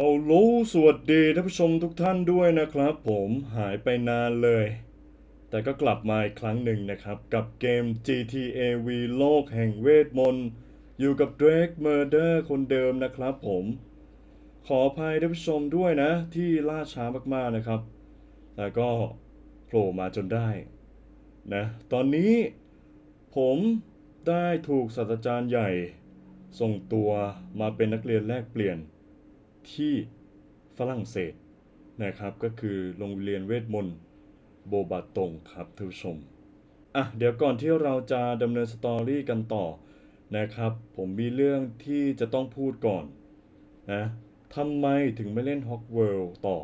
ฮัลโหลสวัสดีท่านผู้ชมทุกท่านด้วยนะครับ ผมหายไปนานเลย แต่ก็กลับมาอีกครั้งหนึ่งนะครับ กับเกม GTA V โลกแห่งเวทมนต์ อยู่กับ Drake Murder คนเดิมนะครับผม ขออภัยท่านผู้ชมด้วยนะ ที่ล่าช้ามากๆนะครับ แต่ก็โผล่มาจนได้นะตอนนี้ผมได้ถูกศาสตราจารย์ใหญ่ ส่งตัวมาเป็นนักเรียนแลกเปลี่ยน ที่ฝรั่งเศสนะครับก็คือโรงเรียนเวทมนต์โบบาตงครับท่านผู้ชมอะเดี๋ยวก่อนที่เราจะดำเนินสตอรี่กันต่อนะครับ ผมมีเรื่องที่จะต้องพูดก่อนนะทำไมถึงไม่เล่นฮอกเวิลด์ต่อ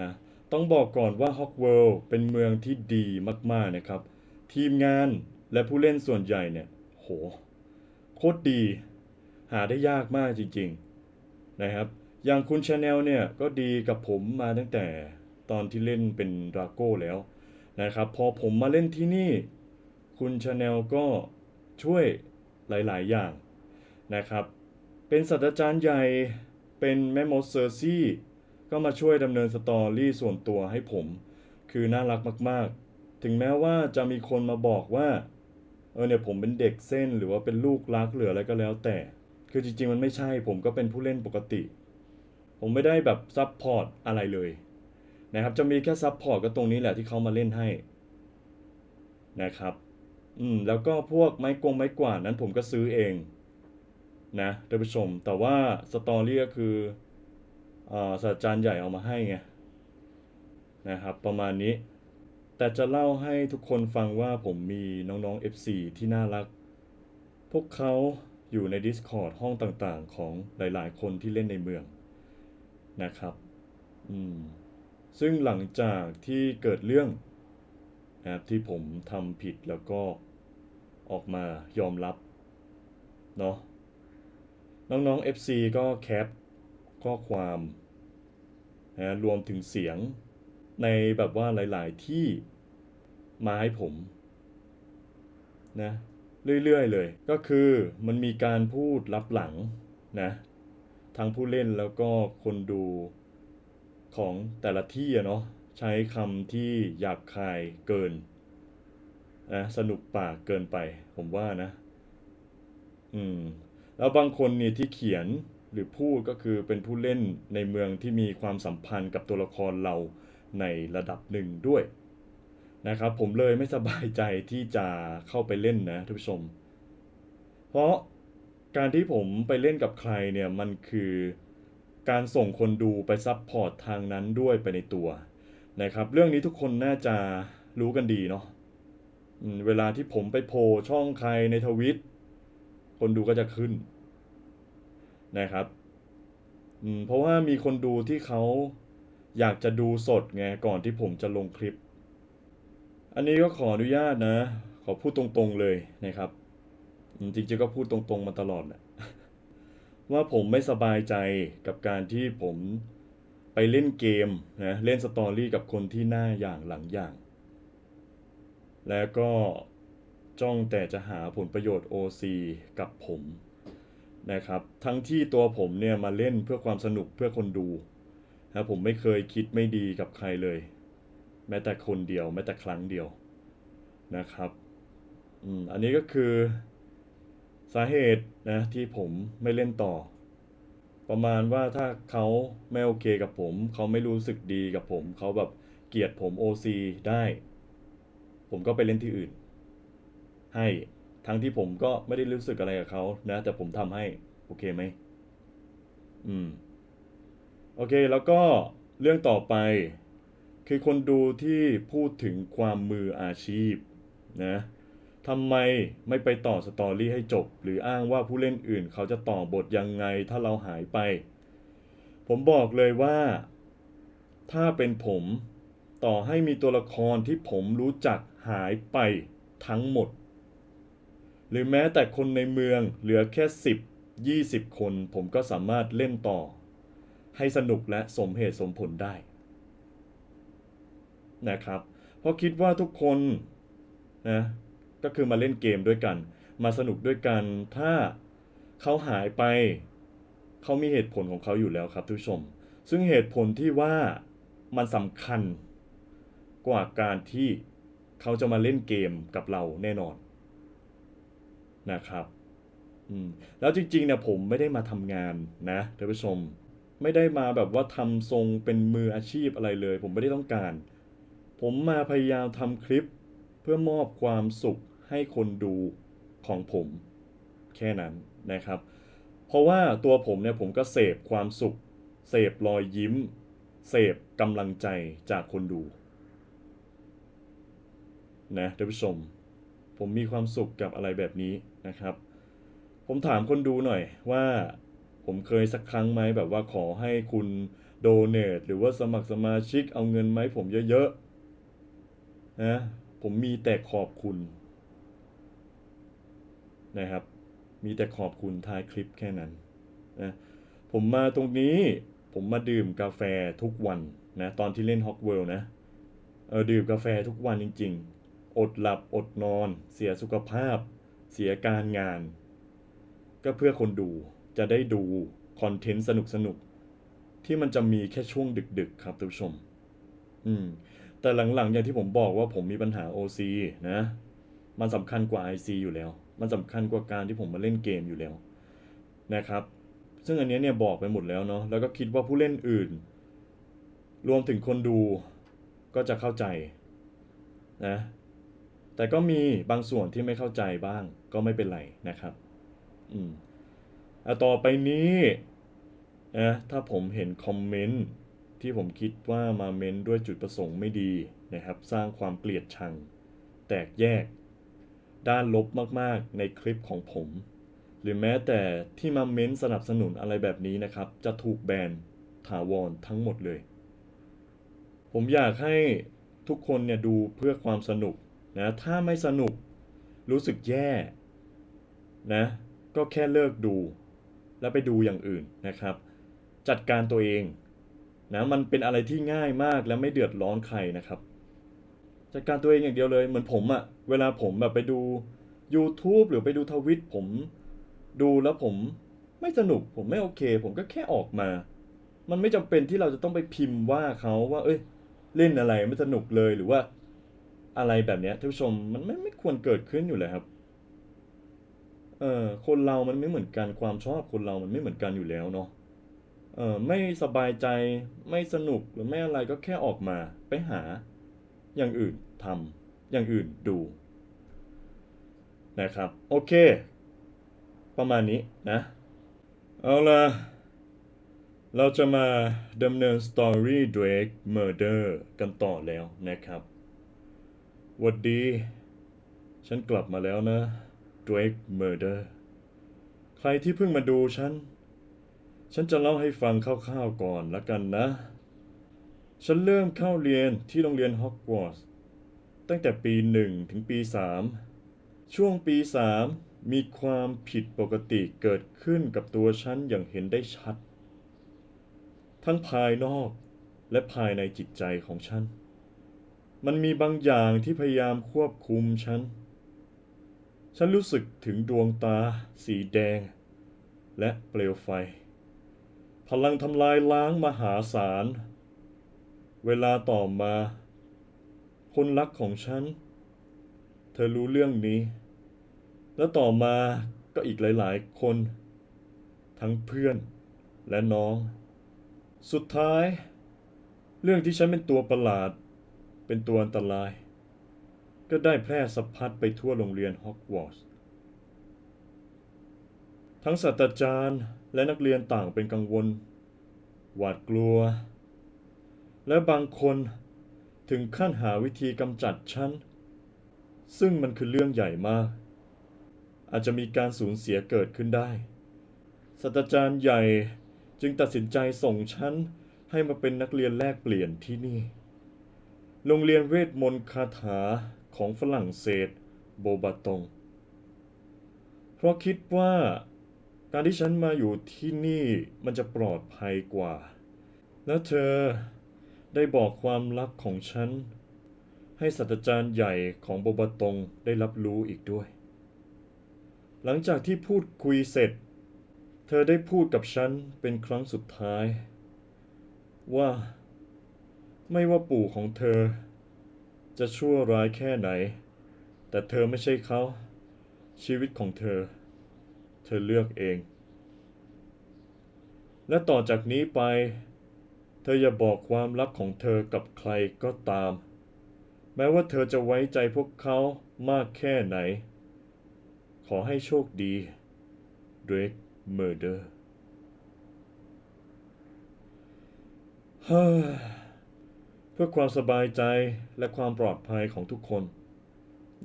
นะต้องบอกก่อนว่าฮอกเวิลด์เป็นเมืองที่ดีมากๆนะครับ ทีมงานและผู้เล่นส่วนใหญ่เนี่ยโหโคตรดี หาได้ยากมากจริงๆ นะครับ อย่างคุณชาแนลเนี่ยก็ดีกับผมมาตั้งแต่ตอนที่เล่นเป็นดราโก้แล้วนะครับ พอผมมาเล่นที่นี่ คุณชาแนลก็ช่วยหลาย ๆ อย่างนะครับ เป็นศาสตราจารย์ใหญ่เป็นแม่มดเซอร์ซี่ก็มาช่วยดำเนินสตอรี่ส่วนตัวให้ผม คือน่ารักมาก ๆ ถึงแม้ว่าจะมีคนมาบอกว่า เออเนี่ยผมเป็นเด็กเส้นหรือว่าเป็นลูกรักหรืออะไรก็แล้วแต่ คือจริงๆ มันไม่ใช่ผมก็เป็นผู้เล่นปกติ ผมไม่ได้แบบซับพอร์ตอะไรเลยนะครับ จะมีแค่ซับพอร์ตก็ตรงนี้แหละที่เขามาเล่นให้นะครับ อืม แล้วก็พวกไม้กงไม้กวาดนั้นผมก็ซื้อเอง นะท่านผู้ชม แต่ว่าสตอรี่ก็คืออ่าศาสตราจารย์ใหญ่เอามาให้ไงนะครับ ประมาณนี้ แต่จะเล่าให้ทุกคนฟังว่าผมมีน้องๆ FC ที่น่ารัก พวกเขา อยู่ใน Discord ห้องต่างๆ ของหลายๆ คนที่เล่นในเมืองนะครับอืมซึ่งหลังจากที่เกิดเรื่องนะครับที่ผมทำผิดแล้วก็ออกมายอมรับเนาะน้องๆ FC ก็แคปข้อความนะรวมถึงเสียงในแบบว่าหลาย ๆ ที่มาให้ผมนะ เรื่อยๆเลย ก็คือมันมีการพูดลับหลังนะทั้งผู้เล่นแล้วก็คนดูของแต่ละที่อะเนาะใช้คำที่หยาบคายเกินนะสนุกปากเกินไป ผมว่านะ อืม แล้วบางคนเนี่ยที่เขียนหรือพูดก็คือเป็นผู้เล่นในเมืองที่มีความสัมพันธ์กับตัวละครเราในระดับหนึ่งด้วย นะครับ ผมเลยไม่สบายใจที่จะเข้าไปเล่นนะท่านผู้ชม เพราะการที่ผมไปเล่นกับใครเนี่ยมันคือการส่งคนดูไปซับพอร์ตทางนั้นด้วยไปในตัวนะครับ เรื่องนี้ทุกคนน่าจะรู้กันดีเนาะเวลาที่ผมไปโผล่ช่องใครในทวิต คนดูก็จะขึ้นนะครับเพราะว่ามีคนดูที่เขาอยากจะดูสดไงก่อนที่ผมจะลงคลิป อันนี้ก็ขออนุญาตนะ ขอพูดตรงๆเลยนะครับ จริงๆก็พูดตรงๆมาตลอดแหละว่าผมไม่สบายใจกับการที่ผมไปเล่นเกมนะเล่นสตอรี่กับคนที่หน้าอย่างหลังอย่าง แล้วก็จ้องแต่จะหาผลประโยชน์ OC กับผมนะครับ ทั้งที่ตัวผมเนี่ยมาเล่นเพื่อความสนุกเพื่อคนดูนะผมไม่เคยคิดไม่ดีกับใครเลย แม้แต่คนเดียว แม้แต่ครั้งเดียวนะครับอืมอันนี้ก็คือสาเหตุนะที่ผมไม่เล่นต่อ ประมาณว่าถ้าเขาไม่โอเคกับผม เขาไม่รู้สึกดีกับผม เขาแบบเกลียดผม OC ได้ ผมก็ไปเล่นที่อื่น ให้ทั้งที่ผมก็ไม่ได้รู้สึกอะไรกับเขานะ แต่ผมทำให้ โอเคไหมอืม โอเคแล้วก็เรื่องต่อไป คือคนดูที่พูดถึงความมืออาชีพนะทำไมไม่ไปต่อสตอรี่ให้จบ หรืออ้างว่าผู้เล่นอื่นเขาจะต่อบทยังไงถ้าเราหายไป ผมบอกเลยว่า ถ้าเป็นผมต่อให้มีตัวละครที่ผมรู้จักหายไปทั้งหมด หรือแม้แต่คนในเมืองเหลือแค่ 10 20 คน ผมก็สามารถเล่นต่อ ให้สนุกและสมเหตุสมผลได้ นะครับ เพราะคิดว่าทุกคนนะก็คือมาเล่นเกมด้วยกัน มาสนุกด้วยกัน ถ้าเขาหายไป เขามีเหตุผลของเขาอยู่แล้วครับทุกผู้ชม ซึ่งเหตุผลที่ว่ามันสำคัญกว่าการที่เขาจะมาเล่นเกมกับเราแน่นอนนะครับอืมแล้วจริงๆเนี่ยผมไม่ได้มาทำงานนะท่านผู้ชม ไม่ได้มาแบบว่าทำทรงเป็นมืออาชีพอะไรเลย ผมไม่ได้ต้องการ ผมมาพยายามทำคลิปเพื่อมอบความสุขให้คนดูของผมแค่นั้นนะครับ เพราะว่าตัวผมเนี่ยผมก็เสพความสุข เสพรอยยิ้ม เสพกำลังใจจากคนดูนะท่านผู้ชม ผมมีความสุขกับอะไรแบบนี้นะครับ ผมถามคนดูหน่อยว่าผมเคยสักครั้งไหมแบบว่าขอให้คุณโดเน a หรือว่าสมัครสมาชิกเอาเงินไหมผมเยอะๆ นะผมมีแต่ขอบคุณนะครับ มีแต่ขอบคุณท้ายคลิปแค่นั้นนะผมมาตรงนี้ผมมาดื่มกาแฟทุกวันนะตอนที่เล่นฮอกเวิลด์นะเออดื่มกาแฟทุกวันจริง ๆ อดหลับอดนอน เสียสุขภาพ เสียการงาน ก็เพื่อคนดูจะได้ดูคอนเทนต์สนุกๆที่มันจะมีแค่ช่วงดึก ๆ ครับท่านผู้ชม อืม แต่หลังๆ อย่างที่ผมบอกว่าผมมีปัญหา OC นะ มันสำคัญกว่า IC อยู่แล้ว มันสำคัญกว่าการที่ผมมาเล่นเกมอยู่แล้วนะครับ ซึ่งอันนี้เนี่ยบอกไปหมดแล้วเนาะ แล้วก็คิดว่าผู้เล่นอื่น รวมถึงคนดูก็จะเข้าใจนะ แต่ก็มีบางส่วนที่ไม่เข้าใจบ้างก็ไม่เป็นไรนะครับ อืมอะต่อไปนี้นะถ้าผมเห็นคอมเมนต์ ที่ผมคิดว่ามาเมนด้วยจุดประสงค์ไม่ดีนะครับ สร้างความเกลียดชัง แตกแยก ด้านลบมากๆในคลิปของผม หรือแม้แต่ที่มาเม้นสนับสนุนอะไรแบบนี้นะครับ จะถูกแบนถาวรทั้งหมดเลย ผมอยากให้ทุกคนเนี่ยดูเพื่อความสนุกนะถ้าไม่สนุกรู้สึกแย่นะก็แค่เลิกดู แล้วไปดูอย่างอื่นนะครับ จัดการตัวเอง นะมันเป็นอะไรที่ง่ายมากและไม่เดือดร้อนใครนะครับจัดการตัวเองอย่างเดียวเลยเหมือนผมอะเวลาผมแบบไปดู YouTube หรือไปดูทวิตผมดูแล้วผมไม่สนุกผมไม่โอเค ผมก็แค่ออกมา มันไม่จำเป็นที่เราจะต้องไปพิมพ์ว่าเขาว่า เอ้ย เล่นอะไรไม่สนุกเลยหรือว่าอะไรแบบเนี้ยท่านผู้ชมมันไม่ไม่ควรเกิดขึ้นอยู่เลยครับเออคนเรามันไม่เหมือนกันความชอบคนเรามันไม่เหมือนกันอยู่แล้วเนาะ เออไม่สบายใจไม่สนุกหรือไม่อะไรก็แค่ออกมาไปหาอย่างอื่นทำอย่างอื่นดูนะครับ โอเค ประมาณนี้นะ เอาละเราจะมาดำเนินสตอรี่ Drake Murder กันต่อแล้วนะครับหวัดดี ฉันกลับมาแล้วนะ Drake Murder ใครที่เพิ่งมาดูฉัน ฉันจะเล่าให้ฟังคร่าวๆก่อนละกันนะ ฉันเริ่มเข้าเรียนที่โรงเรียนฮอกวอตส์ตั้งแต่ปีหนึ่งถึงปีสามช่วงปีสามมีความผิดปกติเกิดขึ้นกับตัวฉันอย่างเห็นได้ชัด ทั้งภายนอกและภายในจิตใจของฉัน มันมีบางอย่างที่พยายามควบคุมฉัน ฉันรู้สึกถึงดวงตาสีแดง และเปลวไฟ พลังทำลายล้างมหาศาล เวลาต่อมา คนรักของฉัน เธอรู้เรื่องนี้ แล้วต่อมาก็อีกหลาย ๆ คน ทั้งเพื่อนและน้อง สุดท้าย เรื่องที่ฉันเป็นตัวประหลาด เป็นตัวอันตราย ก็ได้แพร่สะพัดไปทั่วโรงเรียนฮอกวอตส์ทั้งศาสตราจารย์ และนักเรียนต่างเป็นกังวล หวาดกลัว และบางคนถึงขั้นหาวิธีกำจัดฉัน ซึ่งมันคือเรื่องใหญ่มาก อาจจะมีการสูญเสียเกิดขึ้นได้ศาสตราจารย์ใหญ่จึงตัดสินใจส่งฉันให้มาเป็นนักเรียนแลกเปลี่ยนที่นี่ โรงเรียนเวทมนต์คาถาของฝรั่งเศส โบบาตง เพราะคิดว่า การที่ฉันมาอยู่ที่นี่มันจะปลอดภัยกว่า แล้วเธอได้บอกความลับของฉัน ให้ศาสตราจารย์ใหญ่ของโบบาตงได้รับรู้อีกด้วย หลังจากที่พูดคุยเสร็จ เธอได้พูดกับฉันเป็นครั้งสุดท้าย ว่า ไม่ว่าปู่ของเธอ จะชั่วร้ายแค่ไหน แต่เธอไม่ใช่เขา ชีวิตของเธอ เธอเลือกเอง และต่อจากนี้ไป เธออย่าบอกความลับของเธอกับใครก็ตาม แม้ว่าเธอจะไว้ใจพวกเขามากแค่ไหน ขอให้โชคดีเดรกเมอร์เดอร์เฮ้ยเพื่อความสบายใจและความปลอดภัยของทุกคน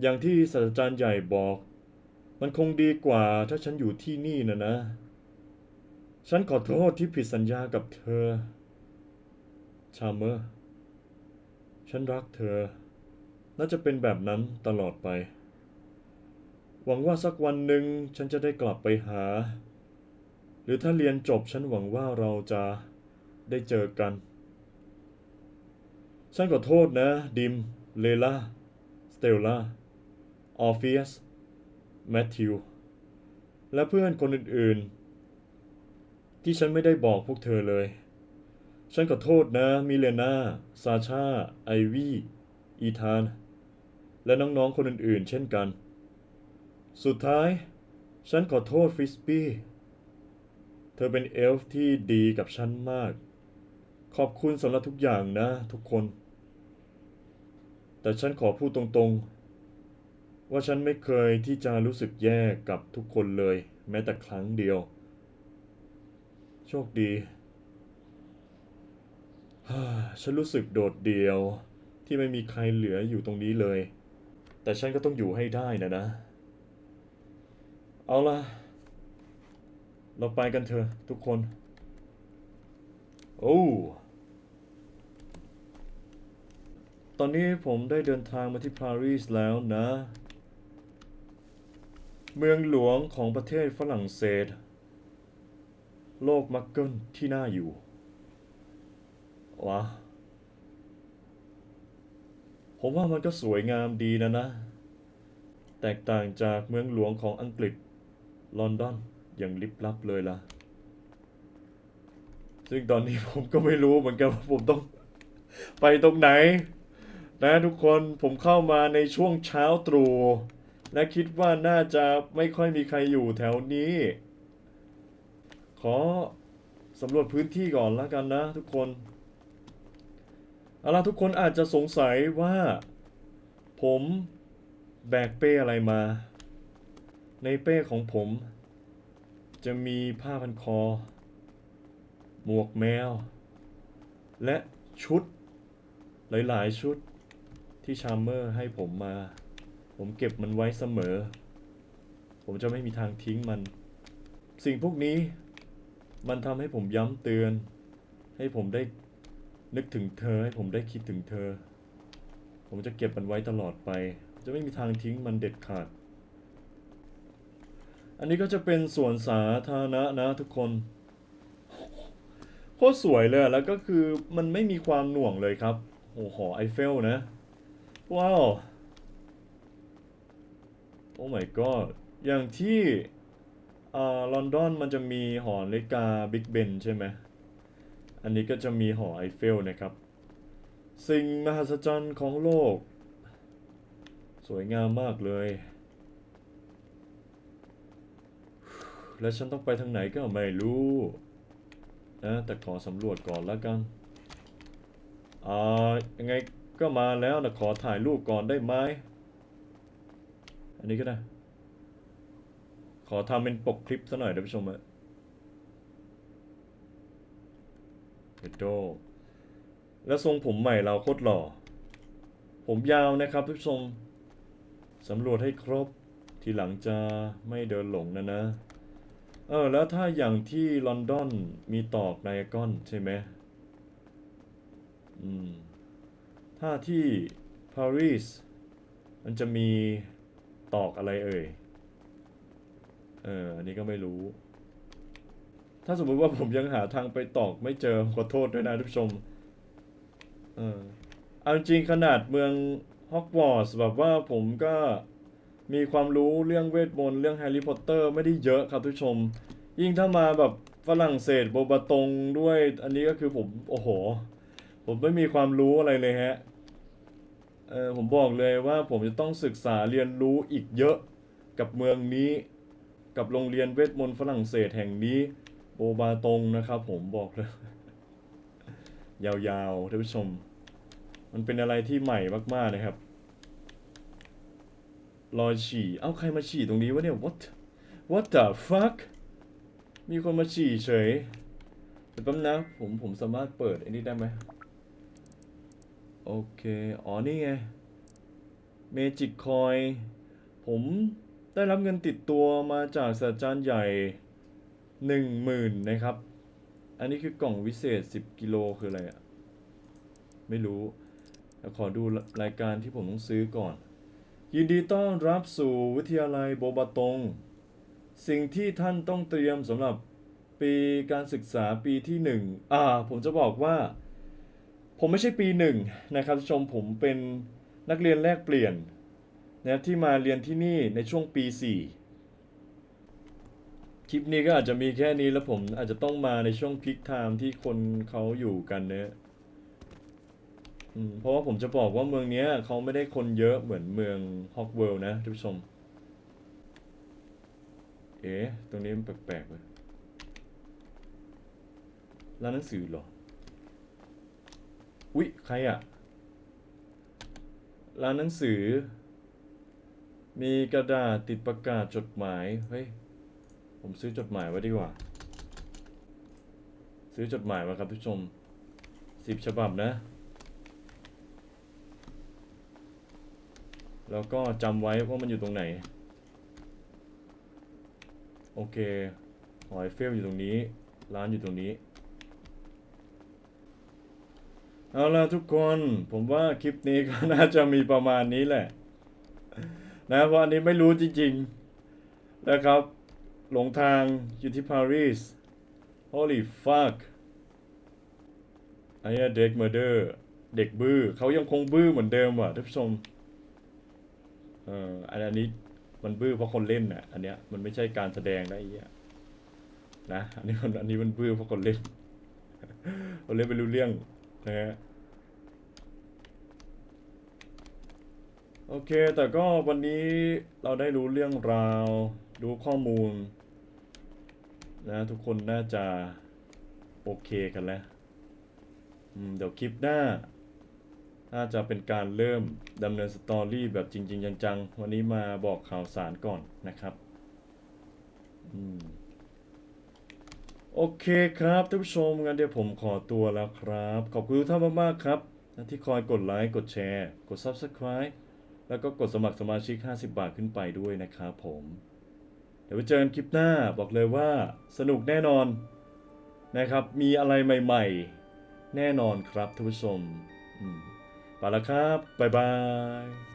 อย่างที่ศาสตราจารย์ใหญ่บอก มันคงดีกว่าถ้าฉันอยู่ที่นี่นะนะ ฉันขอโทษที่ผิดสัญญากับเธอ ชาเมอร์ ฉันรักเธอ และจะเป็นแบบนั้นตลอดไป หวังว่าสักวันหนึ่งฉันจะได้กลับไปหา หรือถ้าเรียนจบฉันหวังว่าเราจะได้เจอกัน ฉันขอโทษนะ ดิม เลล่า สเตลล่า ออฟฟิส แมทธิว และเพื่อนคนอื่นๆ ที่ฉันไม่ได้บอกพวกเธอเลย ฉันขอโทษนะ มิเลนาซาชา ไอวี่อีธาน และน้องๆ คนอื่นๆ เช่นกัน สุดท้าย ฉันขอโทษฟริสบี้ เธอเป็นเอลฟ์ที่ดีกับฉันมาก ขอบคุณสำหรับทุกอย่างนะทุกคน แต่ฉันขอพูดตรงๆ ว่าฉันไม่เคยที่จะรู้สึกแย่กับทุกคนเลย แม้แต่ครั้งเดียว โชคดี ฉันรู้สึกโดดเดี่ยวที่ไม่มีใครเหลืออยู่ตรงนี้เลย แต่ฉันก็ต้องอยู่ให้ได้นะนะ เอาล่ะ เราไปกันเถอะทุกคน โอ้ตอนนี้ผมได้เดินทางมาที่ปารีสแล้วนะ เมืองหลวงของประเทศฝรั่งเศส โลกมักเกิลที่น่าอยู่ว้าผมว่ามันก็สวยงามดีนะนะ แตกต่างจากเมืองหลวงของอังกฤษ ลอนดอนอย่างลิบลับเลยล่ะ ซึ่งตอนนี้ผมก็ไม่รู้เหมือนกันว่าผมต้องไปตรงไหน นะทุกคนผมเข้ามาในช่วงเช้าตรู่ และคิดว่าน่าจะไม่ค่อยมีใครอยู่แถวนี้ ขอสำรวจพื้นที่ก่อนแล้วกันนะทุกคนเอาล่ะทุกคนอาจจะสงสัยว่า ผมแบกเป้อะไรมา ในเป้ของผม จะมีผ้าพันคอ หมวกแมว และชุด หลาย ๆ ชุดที่ชาร์เมอร์ให้ผมมา ผมเก็บมันไว้เสมอ ผมจะไม่มีทางทิ้งมัน สิ่งพวกนี้ มันทำให้ผมย้ำเตือน ให้ผมได้นึกถึงเธอ ให้ผมได้คิดถึงเธอ ผมจะเก็บมันไว้ตลอดไป จะไม่มีทางทิ้งมันเด็ดขาด อันนี้ก็จะเป็นสวนสาธารณะนะทุกคนโคตรสวยเลยแล้วก็คือมันไม่มีความหน่วงเลยครับโอ้โหไอเฟลนะ ว้าว อ้ my god อย่างที่อ่าลอนดอนมันจะมีหอนาฬิกาบิ๊กเบนใช่ไหม อันนี้ก็จะมีหอไอเฟลนะครับ สิ่งมหัศจรรย์ของโลก สวยงามมากเลย และฉันต้องไปทางไหนก็ไม่รู้นะแต่ขอสำรวจก่อนแล้วกันอ่ายังไงก็มาแล้วนะขอถ่ายรูปก่อนได้ไหม อันนี้ก็ได้ ขอทำเป็นปกคลิปซะหน่อยท่านผู้ชมอะเฮดโดแล้วทรงผมใหม่เราโคตรหล่อ ผมยาวนะครับท่านผู้ชมสำรวจให้ครบ ทีหลังจะไม่เดินหลงนะนะ เออ แล้วถ้าอย่างที่ลอนดอนมีตอกไดอะกอนใช่ไหมอืม ถ้าที่ปารีสมันจะมี ตอกอะไรเอ่ย เออ อันนี้ก็ไม่รู้ ถ้าสมมติว่าผมยังหาทางไปตอกไม่เจอขอโทษด้วยนะทุกผู้ชม เออ เอาจริงขนาดเมืองฮอกวอตส์แบบว่าผมก็มีความรู้เรื่องเวทมนต์เรื่องแฮร์รี่พอตเตอร์ไม่ได้เยอะครับทุกผู้ชม ยิ่งถ้ามาแบบฝรั่งเศสโบบาตงด้วย อันนี้ก็คือผม โอ้โห ผมไม่มีความรู้อะไรเลยฮะ เออผมบอกเลยว่าผมจะต้องศึกษาเรียนรู้อีกเยอะกับเมืองนี้ กับโรงเรียนเวทมนต์ฝรั่งเศสแห่งนี้โบบาตงนะครับผมบอกเลย ยาวๆท่านผู้ชม มันเป็นอะไรที่ใหม่มากๆนะครับรอยฉี่ เอ้าใครมาฉี่ตรงนี้วะเนี่ย what what the fuck มีคนมาฉี่เฉยเดี๋ยวแป๊บนะผมผมสามารถเปิดอ้นี่ได้ไหม โอเค อ๋อ นี่ไง Magic Coin ผมได้รับเงินติดตัวมาจากศาสตราจารย์ใหญ่หนึ่งหมื่นนะครับ อันนี้คือกล่องวิเศษ 10 กิโลคืออะไรอะไม่รู้เดี๋ยวขอดูรายการที่ผมต้องซื้อก่อน ยินดีต้อนรับสู่วิทยาลัยโบบาตง สิ่งที่ท่านต้องเตรียมสำหรับปีการศึกษาปีที่หนึ่งอ่า ผมจะบอกว่า ผมไม่ใช่ปีหนึ่งนะครับท่านผู้ชมผมเป็นนักเรียนแลกเปลี่ยนนะที่มาเรียนที่นี่ในช่วงปีสี่คลิปนี้ก็อาจจะมีแค่นี้แล้วผมอาจจะต้องมาในช่วงพีคไทม์ที่คนเขาอยู่กันเนะเพราะว่าผมจะบอกว่าเมืองนี้เขาไม่ได้คนเยอะเหมือนเมืองฮอกเวิลด์นะท่านผู้ชม เอ๊ะ ตรงนี้มันแปลกๆเลยร้านหนังสือเหรอ อุ๊ย ใครอะร้านหนังสือ มีกระดาษติดประกาศจดหมาย เฮ้ย ผมซื้อจดหมายไว้ดีกว่า ซื้อจดหมายมาครับทุกชมสิบฉบับนะ แล้วก็จำไว้ว่ามันอยู่ตรงไหน โอเค หอยเฟลอยู่ตรงนี้ ร้านอยู่ตรงนี้ เอาละทุกคนผมว่าคลิปนี้ก็น่าจะมีประมาณนี้แหละ นะเพราะอันนี้ไม่รู้จริงๆนะครับ หลงทางอยู่ที่ปารีส holy fuck ไอ้เด็กเมอร์เดอร์เด็กบื้อเขายังคงบื้อเหมือนเดิมว่ะท่านผู้ชมเอ่ออันอันนี้มันบื้อเพราะคนเล่นน่ะ อันเนี้ยมันไม่ใช่การแสดงนะไอ้เหี้ยนะอันนี้มันอันนี้มันบื้อเพราะคนเล่นคนเล่นไม่รู้เรื่อง นะฮะโอเค แต่ก็วันนี้เราได้รู้เรื่องราวรู้ข้อมูล นะ ทุกคนน่าจะ โอเคกันแล้วเดี๋ยวคลิปหน้า น่าจะเป็นการเริ่มดำเนินสตอรี่แบบจริง ๆ จัง ๆ วันนี้มาบอกข่าวสารก่อนนะครับ อืม โอเคครับท่านผู้ชมงั้นเดี๋ยวผมขอตัวแล้วครับ ขอบคุณทุกท่านมากๆครับ ที่คอยกดไลค์กดแชร์ กด Subscribe แล้วก็กดสมัครสมาชิก 50 บาทขึ้นไปด้วยนะครับผม เดี๋ยวไปเจอกันคลิปหน้าบอกเลยว่าสนุกแน่นอนนะครับ มีอะไรใหม่ๆ แน่นอนครับท่านผู้ชมอืมไปแล้วครับ บ๊ายบาย